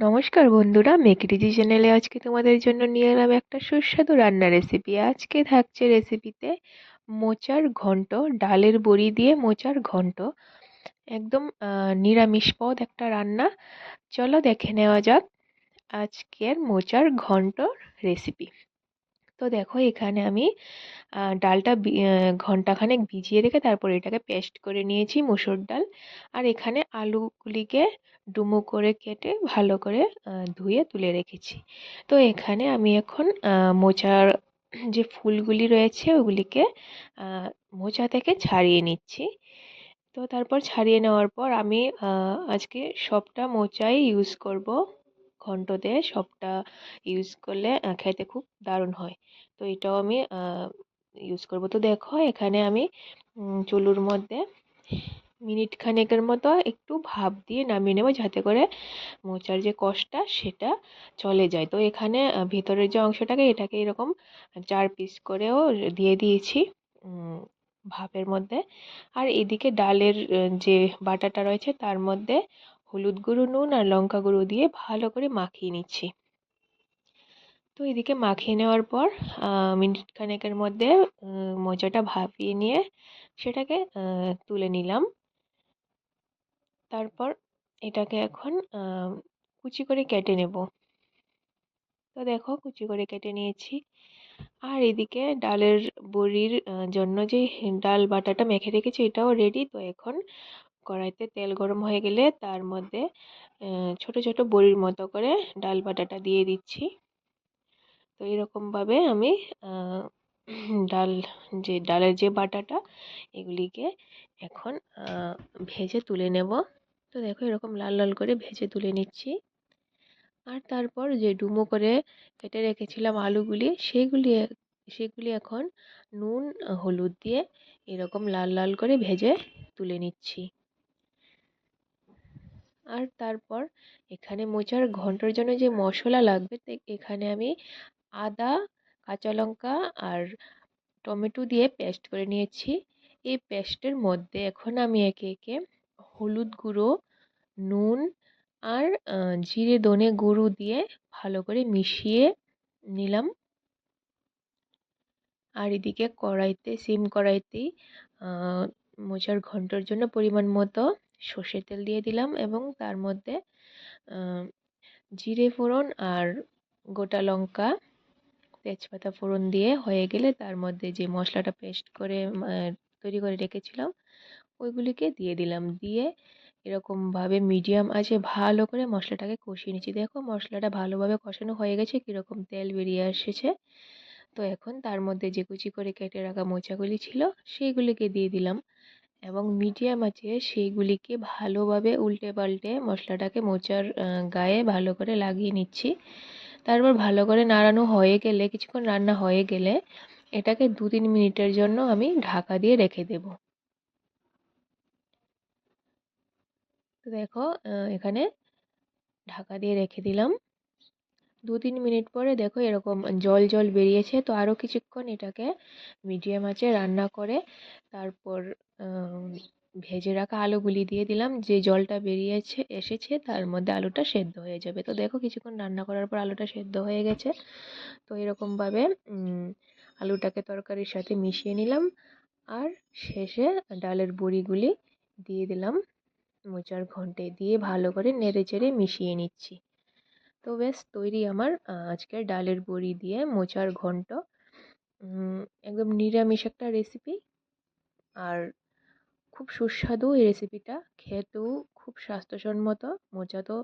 নমস্কার বন্ধুরা মেকডিজি চ্যানেলে আজকে তোমাদের জন্য নিয়ে এলাম একটা সুস্বাদু রান্নার রেসিপি আজকে থাকছে রেসিপিতে মোচার ঘন্ট, ডালের বড়ি দিয়ে মোচার ঘন্ট। একদম নিরামিষ পদ একটা রান্না। চলো দেখে নেওয়া যাক আজকের মোচার ঘন্ট রেসিপি তো দেখো এখানে আমি ডালটা ঘন্টাখানেক ভিজিয়ে রেখে তারপর এটাকে পেস্ট করে নিয়েছি, মুসুর ডাল। আর এখানে আলুগুলিকে ডুমো করে কেটে ভালো করে ধুয়ে তুলে রেখেছি। তো এখানে আমি এখন মোচার যে ফুলগুলি রয়েছে ওগুলিকে মোচা থেকে ছাড়িয়ে নিচ্ছি। তো তারপর ছাড়িয়ে নেওয়ার পর আমি আজকে সবটা মোচাই ইউজ করব। ঘন্টতে সবটা ইউজ করলে খেতে খুব দারুণ হয়। তো এটাও আমি ইউজ করব। তো দেখো, এখানে আমি চুলুর মধ্যে মিনিট খানেকের মতো একটু ভাপ দিয়ে নামিয়ে নেব, যাতে করে মোচার যে কষটা, সেটা চলে যায়। তো এখানে ভিতরের যে অংশটাকে, এটাকে এরকম চার পিস করেও দিয়ে দিয়েছি ভাপের মধ্যে। আর এদিকে ডালের যে বাটাটা রয়েছে, তার মধ্যে হলুদ গুঁড়ো নুন আর লঙ্কা গুঁড়ো দিয়ে ভালো করে মাখিয়ে নিচ্ছি। তো এদিকে মাখিয়ে নেওয়ার পর মিনিট খানেকের মধ্যে মোচাটা ভাপিয়ে নিয়ে সেটাকে তুলে নিলাম। তারপর এটাকে এখন কুচি করে কেটে নেব। তো দেখো কুচি করে কেটে নিয়েছি। আর এদিকে ডালের বড়ির জন্য যে ডাল বাটাটা মেখে রেখেছি এটাও রেডি তো এখন কড়াইতে তেল গরম হয়ে গেলে তার মধ্যে ছোট ছোট বড়ির মতো করে ডাল বাটাটা দিয়ে দিচ্ছি। তো এরকমভাবে আমি ডাল যে, ডালের যে বাটাটা, এগুলিকে এখন ভেজে তুলে নেব। তো দেখো এরকম লাল লাল করে ভেজে তুলে নিচ্ছি। আর তারপর যে ডুমো করে কেটে রেখেছিলাম আলুগুলি সেইগুলি সেগুলি এখন নুন, হলুদ দিয়ে এরকম লাল লাল করে ভেজে তুলে নিচ্ছি। আর তারপর এখানে মোচার ঘণ্টার জন্য যে মশলা লাগবে এখানে আমি আদা, কাঁচা লঙ্কা আর টমেটো দিয়ে পেস্ট করে নিয়েছি। এই পেস্টের মধ্যে এখন আমি একে একে হলুদ গুঁড়ো, নুন আর জিরে, ধনে গুঁড়ো দিয়ে ভালো করে মিশিয়ে নিলাম। আর এদিকে কড়াইতে, সিম কড়াইতেই মোচার ঘণ্টার জন্য পরিমাণ মতো সর্ষের তেল দিয়ে দিলাম এবং তার মধ্যে জিরে ফোড়ন আর গোটা লঙ্কা, তেজপাতা ফোড়ন দিয়ে হয়ে গেলে তার মধ্যে যে মশলাটা পেস্ট করে তৈরি করে রেখেছিলাম, ওইগুলিকে দিয়ে দিলাম। দিয়ে এরকমভাবে মিডিয়াম আছে ভালো করে মশলাটাকে কষিয়ে নিচ্ছি। দেখো মশলাটা ভালোভাবে কষানো হয়ে গেছে, কীরকম তেল বেরিয়ে এসেছে। তো এখন তার মধ্যে যে কুচি করে কেটে রাখা মোচাগুলি ছিল, সেইগুলিকে দিয়ে দিলাম। এবং মিডিয়াম আছে, সেইগুলিকে ভালোভাবে উল্টে পাল্টে মশলাটাকে মোচার গায়ে ভালো করে লাগিয়ে নিচ্ছি। তারপর ভালো করে নাড়ানো হয়ে গেলে, কিছুক্ষণ রান্না হয়ে গেলে, এটাকে দু তিন মিনিটের জন্য আমি ঢাকা দিয়ে রেখে দেব। দেখো এখানে ঢাকা দিয়ে রেখে দিলাম। দু তিন মিনিট পরে দেখো এরকম জল জল বেরিয়েছে। তো আরও কিছুক্ষণ এটাকে মিডিয়াম আঁচে রান্না করে তারপর ভেজে রাখা আলুগুলি দিয়ে দিলাম। যে জলটা বেরিয়েছে, এসেছে তার মধ্যে আলুটা সেদ্ধ হয়ে যাবে। তো দেখো কিছুক্ষণ রান্না করার পর আলুটা সেদ্ধ হয়ে গেছে। তো এরকমভাবে আলুটাকে তরকারির সাথে মিশিয়ে নিলাম। আর শেষে ডালের বড়িগুলি দিয়ে দিলাম মোচার ঘন্টে দিয়ে ভালো করে নেড়ে চেড়ে মিশিয়ে নিচ্ছি। তো বেশ তৈরি আমার। আজকের ডালের বড়ি দিয়ে মোচার ঘন্ট। একদম নিরামিষ একটা রেসিপি আর খুব সুস্বাদু এই রেসিপিটা খেতেও খুব স্বাস্থ্যসম্মত। মোচা তো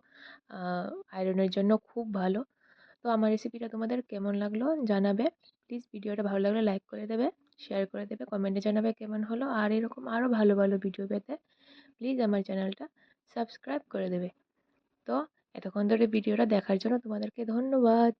আয়রনের জন্য খুব ভালো। তো আমার রেসিপিটা তোমাদের কেমন লাগল জানাবে। প্লিজ ভিডিওটা ভালো লাগলে লাইক করে দেবে শেয়ার করে দেবে কমেন্টে জানাবে কেমন হলো। আর এরকম আরও ভালো ভালো ভিডিও পেতে প্লিজ আমার চ্যানেলটা সাবস্ক্রাইব করে দেবে। তো এতক্ষণ ধরে ভিডিওটা দেখার জন্য তোমাদেরকে ধন্যবাদ।